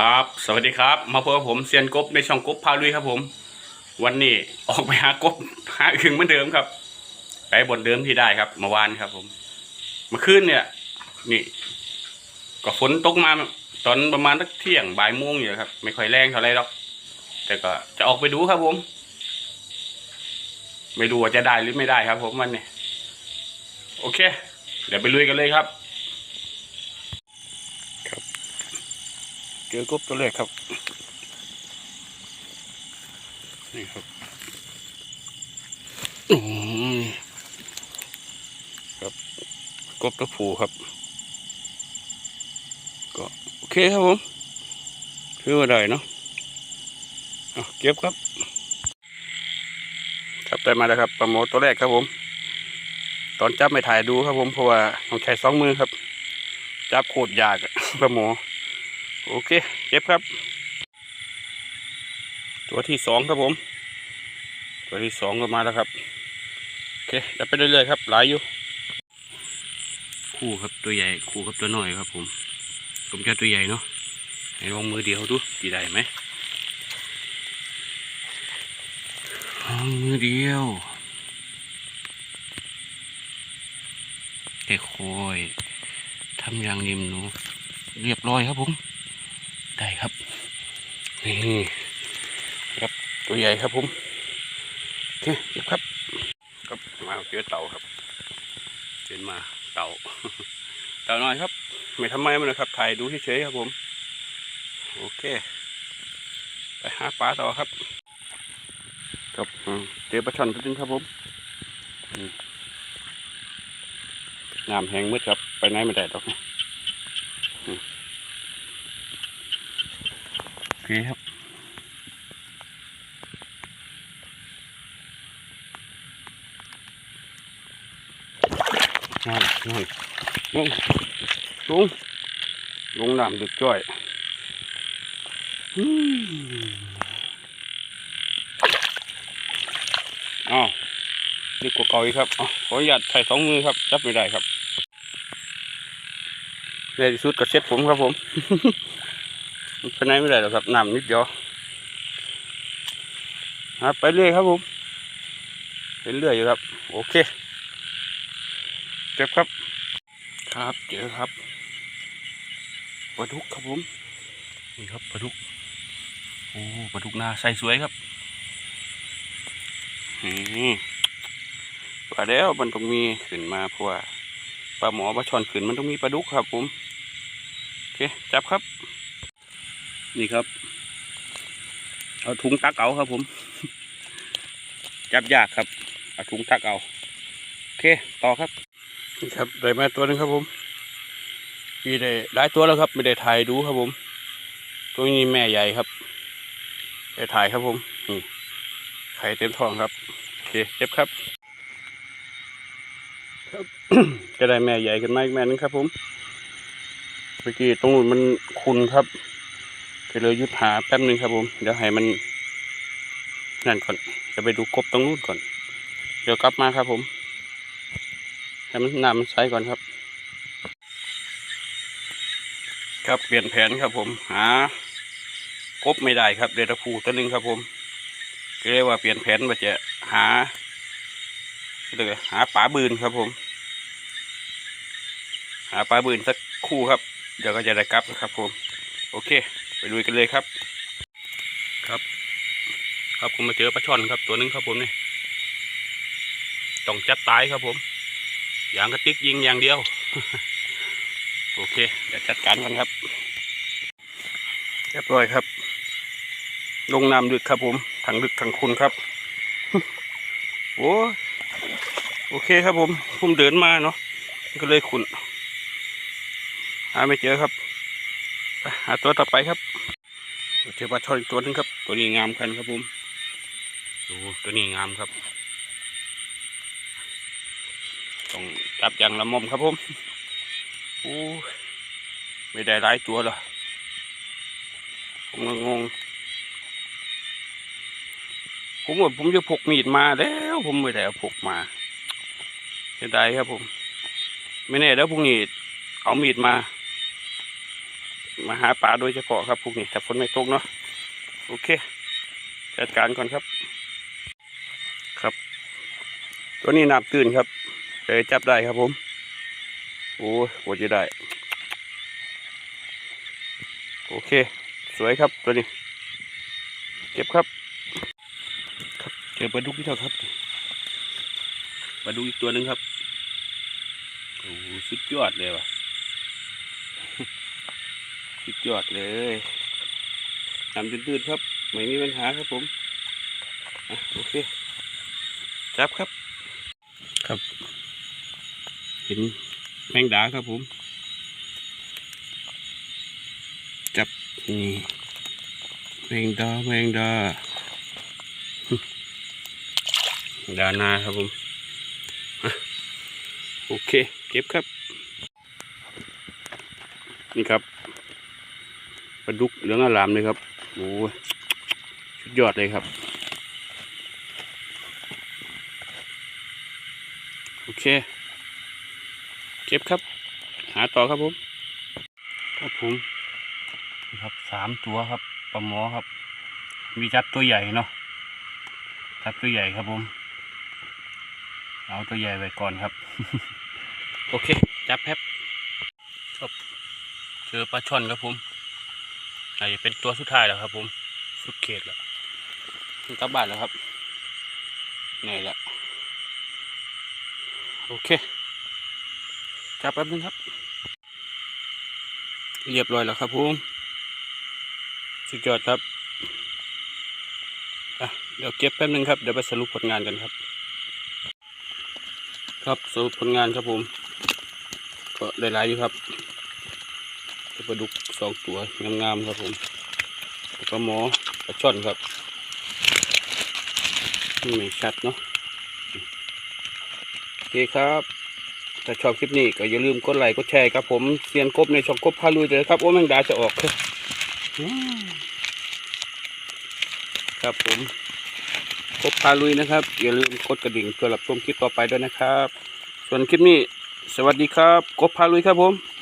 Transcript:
ครับ สวัสดีครับ มาพบกับผมเซียนกบในช่องกบพาลุยครับผม วันนี้ออกไปหากบหาอึ่งเหมือนเดิมครับ ไปบนเดิมที่ได้ครับเมื่อวานครับ ผมเมื่อคืนเนี่ย นี่ ก็ฝนตกมาตอนประมาณสักเที่ยงบ่ายโมงอยู่ครับ ไม่ค่อยแรงเท่าไรหรอก แต่ก็จะออกไปดูครับผม ไม่รู้ว่าจะได้หรือไม่ได้ครับ ผมวันนี้โอเค เดี๋ยวไปลุยกันเลยครับ จอกบตัวแรกครับ นี่ครับอืมครับกบตัวผูครับ ก็โอเคครับผมคือว่าได้เนาะเอาเก็บครับ ครับได้มาแล้วครับปลาหมอตัวแรกครับผม ตอนจับไม่ถ่ายดูครับผมเพราะว่าต้องใช้สองมือครับ จับโคตรยากปลาหมอ โอเค เก็บครับ ตัวที่สองครับผม ตัวที่สองก็มาแล้วครับ โอเคจะไปเรื่อยๆครับ หลายอยู่ คู่ครับตัวใหญ่ คู่ครับตัวน้อยครับ ผม ผมจะตัวใหญ่เนาะให้ลองมือเดียวดูกี่ได้ไหมลองมือเดียวค่อยทำอย่างนิ่มหนูเรียบร้อยครับผม ได้ครับ นี่ครับตัวใหญ่ครับผมเคเก็บครับครับมาเจอเต่าครับเห็นมาเต่าเต่าน้อยครับ ไม่ทำไมมันนะครับถ่ายดูเฉยๆครับผม โอเค ไปหาปลาต่อครับครับเจอปลาช่อนตัวนึงครับผมน้ำแห้งมืดครับ ไปไหนไม่ได้หรอกอ เคครับนั่นนั่นลงลงลงน้ำดึกจ้อยอืมอ้าวดึกกว่าเก่าอีกครับอ๋อขออนุญาตใส่สองมือครับจับไม่ได้ครับในที่สุดก็เซ็ตผมครับผม ไปไหนไม่ได้หรอกครับน้ำนิดเดียวหาไปเรื่อยครับผมเป็นเรื่อยอยู่ครับ โอเคเก็บครับ ครับเจอครับปลาดุกครับผมนี่ครับปลาดุกโอ้ปลาดุกนาใส่สวยครับนี่ว่าแล้วมันต้องมีขึ้นมาเพราะว่าปลาหมอปลาช่อนขึ้นมันต้องมีปลาดุกครับผมโอเคจับครับ นี่ครับ เอาถุงตักเอาครับผม จับยากครับ เอาถุงตักเอา โอเค ต่อครับ นี่ครับ ได้มาตัวนึงครับผมมีได้หลายตัวแล้วครับ ไม่ได้ถ่ายดูครับผม ตัวนี้แม่ใหญ่ครับ ได้ถ่ายครับผมนี่ไข่เต็มท้องครับ โอเคเจ็บครับ ครับจะได้แม่ใหญ่ขึ้นมาอีกแม่นึงครับผมเมื่อกี้ตรงนู้นมันคุนครับ ก็เลยหยุดหาแป๊บหนึ่งครับผม เดี๋ยวให้มันนั่นก่อนจะไปดูกบตรงนู้นก่อน เดี๋ยวกลับมาครับผม ให้มันน้ำมันใสก่อนครับ ครับเปลี่ยนแผนครับผม หากบไม่ได้ครับเดยวตะพูตัวหนึ่งครับผมก็เรียกว่าเปลี่ยนแผนมาจะหาเรียวหาปลาบืนครับผม หาปลาบืนสักคู่ครับ เดี๋ยวก็จะได้กลับนะครับผม โอเค ลุยกันเลยครับ ครับ ครับผมมาเจอปลาช่อนครับ ตัวหนึงครับผมนี่ต้องจัดตายครับผมอย่างกระติกยิงอย่างเดียว โอเคเดี๋ยวจัดการกันครับเรียบร้อยครับ ลงน้ำดึกครับผมถังดึกถังคุณครับโอ้โอเคครับผมผมเดินมาเนาะก็เลยขุนหาไม่เจอครับ หาตัวต่อไปครับเจอปลาช่อนอีกตัวหนึงครับ ตัวนี้งามกันครับผมดูตัวนี้งามครับต้องจับอย่างละมุมครับผมโอ้ไม่ได้หลายตัวหรอผมก็งงผมว่าผมจะพกมีดมาแล้ว ผมไม่ได้เอาพกมาเสียดายครับผม ไม่แน่แล้วพรุ่งนี้เอามีดมา มาหาปลาโดยเฉพาะครับพวกนี้แต่ฝนไม่ตกเนาะโอเค จัดการก่อนครับ ครับ ตัวนี้น้ำตื้นครับเลยจับได้ครับผม โอ้ยกว่าจะได้ โอเค สวยครับตัวนี้ เก็บครับครับเจอปลาดุกที่เท่าครับปลาดุกอีกตัวหนึ่งครับโอ้สุดยอดเลยว่ะ สุดยอดเลยน้ำจืดๆครับ ไม่มีปัญหาครับผมอะโอเคจับครับ ครับ เห็นแมงดาครับผม จับนี่แมงดาแมงดาดานาครับผมอะโอเค เก็บครับ นี่ครับ ปลาดุกเหลืองอลามเลยครับโอ้ยสุดยอดเลยครับ โอเค เก็บครับ หาต่อครับผม ครับผมนี่ครับสามตัวครับปลาหมอครับ มีจับตัวใหญ่เนาะจับตัวใหญ่ครับผม เอาตัวใหญ่ไว้ก่อนครับ โอเค จับแป๊บครับเจอปลาช่อนครับผม อาจจะเป็นตัวสุดท้ายแล้วครับ ผมสุดเขตแล้วกลับบ้านแล้วครับนี่แหละโอเคจับแป๊บนึงครับ เรียบร้อยแล้วครับผมสุดยอดครับอะเดี๋ยวเก็บแป๊บนึงครับเดี๋ยวไปสรุปผลงานกันครับ ครับสรุปผลงานครับผม ก็ได้หลายอยู่ครับปลาดุก สองตัวงามๆครับผมแล้วก็หมอปลาช่อนครับไม่ชัดเนาะโอเคครับ ถ้าชอบคลิปนี้ก็อย่าลืมกดไลค์กดแชร์ครับผมเซียนกบในช่องกบพาลุยเลยครับ โอ้แมงดาจะออกครับอืมครับผมกบพาลุยนะครับ อย่าลืมกดกระดิ่งเพื่อรับชมคลิปต่อไปด้วยนะครับ ส่วนคลิปนี้ สวัสดีครับกบพาลุยครับผม